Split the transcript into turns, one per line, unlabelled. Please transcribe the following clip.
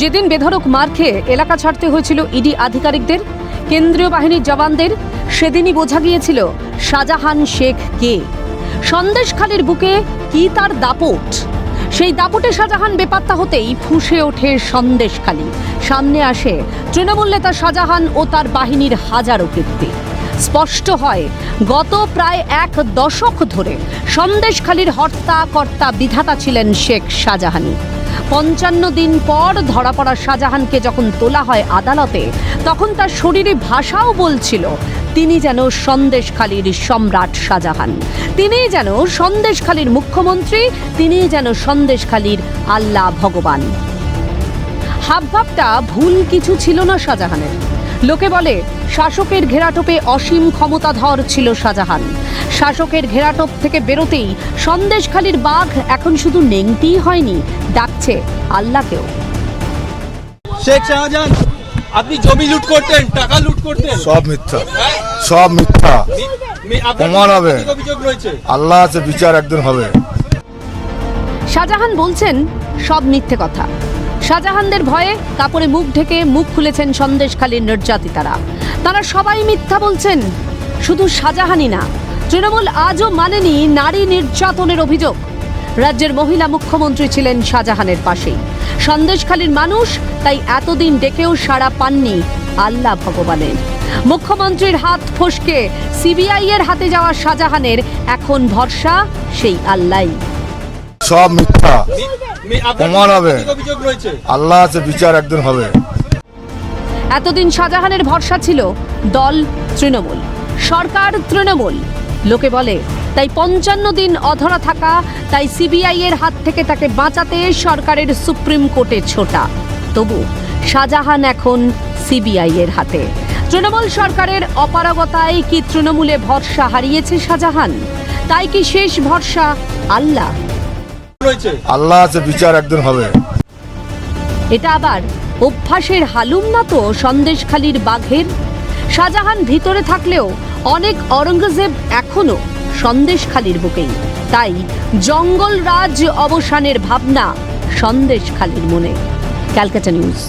যেদিন বেধড়ক মার খেয়ে এলাকা ছাড়তে হয়েছিল ইডি আধিকারিকদের, কেন্দ্রীয় বাহিনীর জওয়ানদের, সেদিনই বোঝা গিয়েছিল শাহজাহান শেখ কে। সন্দেশখালীর বুকে কি তার দাপট? সেই দাপটে শাহজাহান বেপাত্তা হতেই ফুঁসে ওঠে সন্দেশখালী। সামনে আসে তৃণমূল নেতা শাহজাহান ও তার বাহিনীর হাজারো কীর্তি। স্পষ্ট হয়, গত প্রায় এক দশক ধরে সন্দেশখালীর হর্তা কর্তা বিধাতা ছিলেন শেখ শাহজাহানি পঞ্চান্ন দিন পর ধরা পড়া শাহজাহানকে যখন তোলা হয় আদালতে, তখন তার শরীরে ভাষাও বলছিল, তিনি যেন সন্দেশখালীর সম্রাট শাহজাহান। তিনিই যেন সন্দেশখালীর মুখ্যমন্ত্রী তিনিই যেন সন্দেশখালীর আল্লাহ ভগবান। হাবভাবটা ভুল কিছু ছিল না শাহজাহানের। লোকে বলে, শাসকের ঘেরাটোপে অসীম ক্ষমতাধর ছিল শাহজাহান। শাসকের ঘেরাটোপ থেকে বেরোতেই সন্দেশখালীর বাঘ এখন শুধু নেংটিই হয়নি ডাকছে আল্লাহকেও।
শেখ শাহজাহান আপনি জমি লুট করতেন টাকা লুট করতেন?
সব মিথ্যা সব মিথ্যা। প্রমাণ হবে। আল্লাহ আছে বিচার একদিন হবে।
শাহজাহান বলছেন সব মিথ্যে কথা। শাহজাহানদের ভয়ে কাপড়ে মুখ ঢেকে মুখ খুলেছেন সন্দেশখালীর নির্যাতিতারা। তারা সবাই মিথ্যা বলছেন শুধু শাহজাহানই না তৃণমূল আজও মানেনি নারী নির্যাতনের অভিযোগ। রাজ্যের মহিলা মুখ্যমন্ত্রী ছিলেন শাহজাহানের পাশেই। সন্দেশখালীর মানুষ তাই এতদিন ডেকেও সাড়া পাননি আল্লাহ ভগবানের। মুখ্যমন্ত্রীর হাত ফসকে সিবিআই এর হাতে যাওয়া শাহজাহানের এখন ভরসা সেই আল্লাহ
সব মিথ্যা। প্রমাণ হবে।
বিরুদ্ধে অভিযোগ রয়েছে?
আল্লাহ আছে বিচার একদিন হবে।
এতদিন শাহজাহানের ভরসা ছিল দল তৃণমূল সরকার তৃণমূল। লোকে বলে তাই পঞ্চান্ন দিন অধরা থাকা তাই সিবিআই এর হাত থেকে তাকে বাঁচাতে সরকারের সুপ্রিম কোর্টে ছোটা। তবু শাহজাহান এখন সিবিআই এর হাতে। তৃণমূল সরকারের অপারগতায় কি তৃণমূলে ভরসা হারিয়েছে শাহজাহান? তাই কি শেষ ভরসা আল্লাহ?
আল্লাহ আছে বিচার একদিন হবে।
এটা আবার অভ্যাসের হালুম না তো সন্দেশখালীর বাঘের? শাহজাহান ভিতরে থাকলেও অনেক অরঙ্গজেব এখনও সন্দেশখালির বুকেই তাই জঙ্গল রাজ অবসানের ভাবনা সন্দেশখালির মনে। ক্যালকাটা নিউজ।